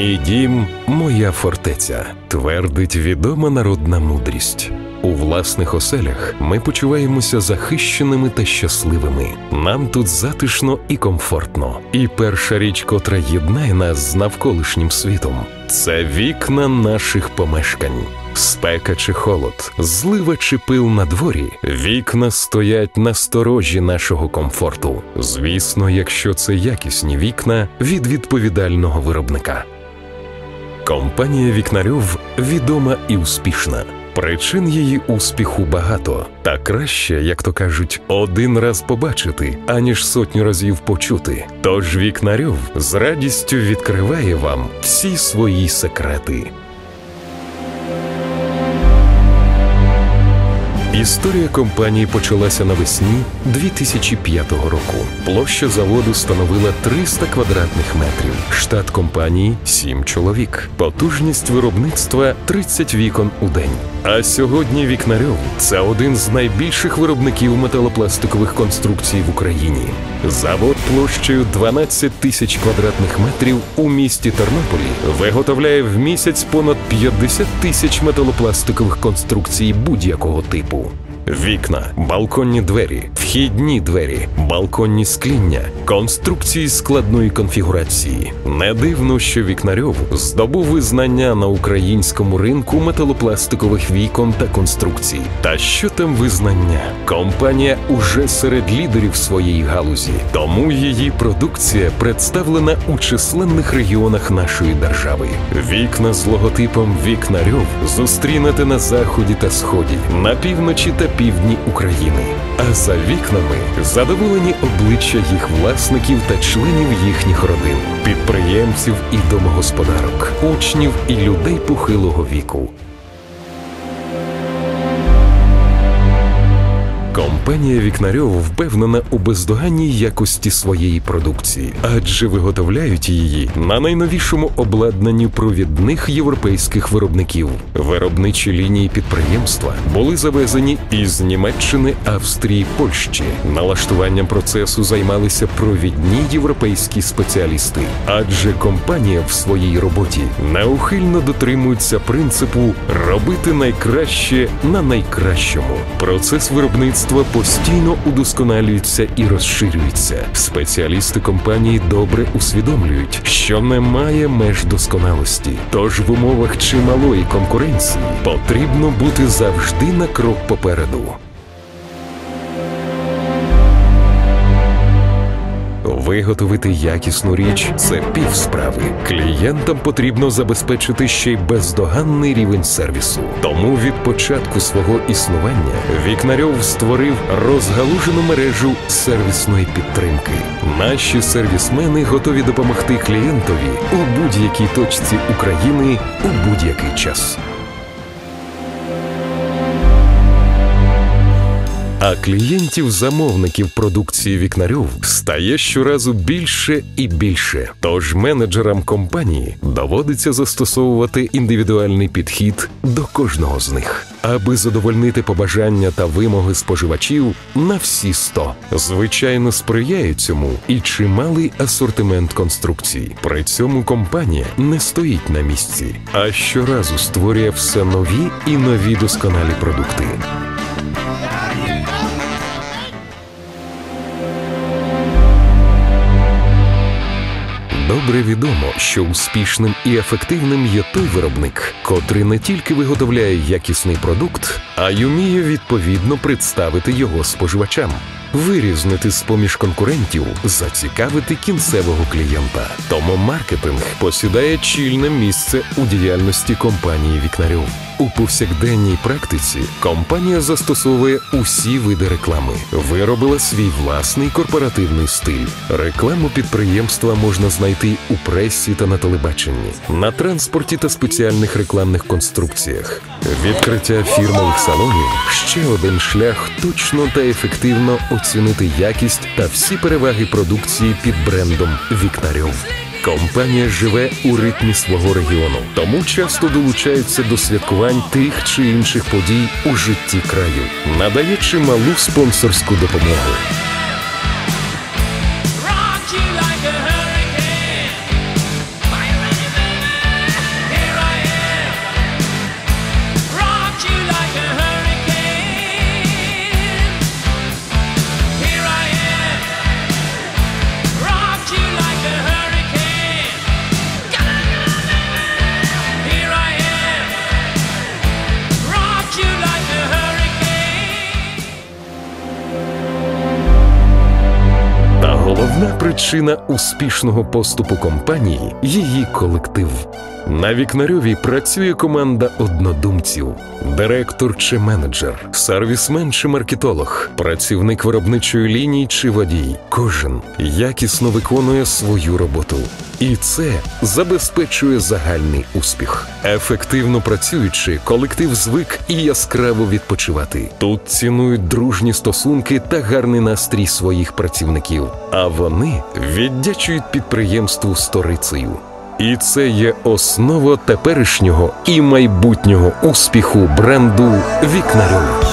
Мій дім, моя фортеця, твердить відома народна мудрість. У власних оселях ми почуваємося захищеними та щасливими. Нам тут затишно і комфортно. І перша річ, котра єднає нас з навколишнім світом, це вікна наших помешкань. Спека чи холод, злива чи пил на дворі, вікна стоять на сторожі нашого комфорту. Звісно, якщо це якісні вікна від відповідального виробника. Компанія Вікнарьов відома і успішна. Причин її успіху багато, та краще, як то кажуть, один раз побачити, аніж сотню разів почути. Тож Вікнарьов з радістю відкриває вам всі свої секрети. Історія компанії почалася навесні 2005 року. Площа заводу становила 300 квадратних метрів. Штат компанії 7 чоловік. Потужність виробництва 30 вікон у день. А сьогодні Вікнарьов це один з найбільших виробників металопластикових конструкцій в Україні. Завод площею 12 тисяч квадратних метрів у місті Тернополі виготовляє в місяць понад 50 тисяч металопластикових конструкцій будь-якого типу. Вікна, балконні двері, вхідні двері, балконні скління, конструкції складної конфігурації. Не дивно, що Вікнарьов здобув визнання на українському ринку металопластикових вікон та конструкцій. Та що там визнання? Компанія уже серед лідерів своєї галузі, тому її продукція представлена у численних регіонах нашої держави. Вікна з логотипом Вікнарьов зустрінете на заході та сході, на півночі та півдні України. А за вікнами задоволені обличчя їх власників та членів їхніх родин, підприємців і домогосподарок, учнів і людей похилого віку. Компанія Вікнарьов впевнена у бездоганній якості своєї продукції, адже виготовляють її на найновішому обладнанні провідних європейських виробників. Виробничі лінії підприємства були завезені із Німеччини, Австрії, Польщі. Налаштуванням процесу займалися провідні європейські спеціалісти, адже компанія в своїй роботі неухильно дотримується принципу робити найкраще на найкращому. Процес виробництва постійно удосконалюється і розширюється. Спеціалісти компанії добре усвідомлюють, що немає меж досконалості. Тож в умовах чималої конкуренції потрібно бути завжди на крок попереду. Виготовити якісну річ це пів справи. Клієнтам потрібно забезпечити ще й бездоганний рівень сервісу. Тому від початку свого існування Вікнарьов створив розгалужену мережу сервісної підтримки. Наші сервісмени готові допомогти клієнтові у будь-якій точці України у будь-який час. А клієнтів-замовників продукції Вікнарьов стає щоразу більше і більше. Тож менеджерам компанії доводиться застосовувати індивідуальний підхід до кожного з них, аби задовольнити побажання та вимоги споживачів на всі 100. Звичайно, сприяє цьому і чималий асортимент конструкцій. При цьому компанія не стоїть на місці, а щоразу створює все нові і нові досконалі продукти. Добре відомо, що успішним і ефективним є той виробник, котрий не тільки виготовляє якісний продукт, а й уміє відповідно представити його споживачам, вирізнити з поміж конкурентів, зацікавити кінцевого клієнта. Тому маркетинг посідає чільне місце у діяльності компанії Вікнарьов. У повсякденній практиці компанія застосовує усі види реклами, виробила свій власний корпоративний стиль. Рекламу підприємства можна знайти у пресі та на телебаченні, на транспорті та спеціальних рекламних конструкціях. Відкриття фірмових салонів ще один шлях точно та ефективно оцінити якість та всі переваги продукції під брендом Вікнарьов. Компанія живе у ритмі свого регіону, тому часто долучається до святкувань тих чи інших подій у житті краю, надає чималу спонсорську допомогу. Причина успішного поступу компанії її колектив. На вікнарьові працює команда однодумців, директор чи менеджер, сервісмен чи маркетолог, працівник виробничої лінії чи водій. Кожен якісно виконує свою роботу. І це забезпечує загальний успіх. Ефективно працюючи, колектив звик і яскраво відпочивати. Тут цінують дружні стосунки та гарний настрій своїх працівників. А вони віддячують підприємству сторицею. І це є основа теперішнього і майбутнього успіху бренду Вікнарьов.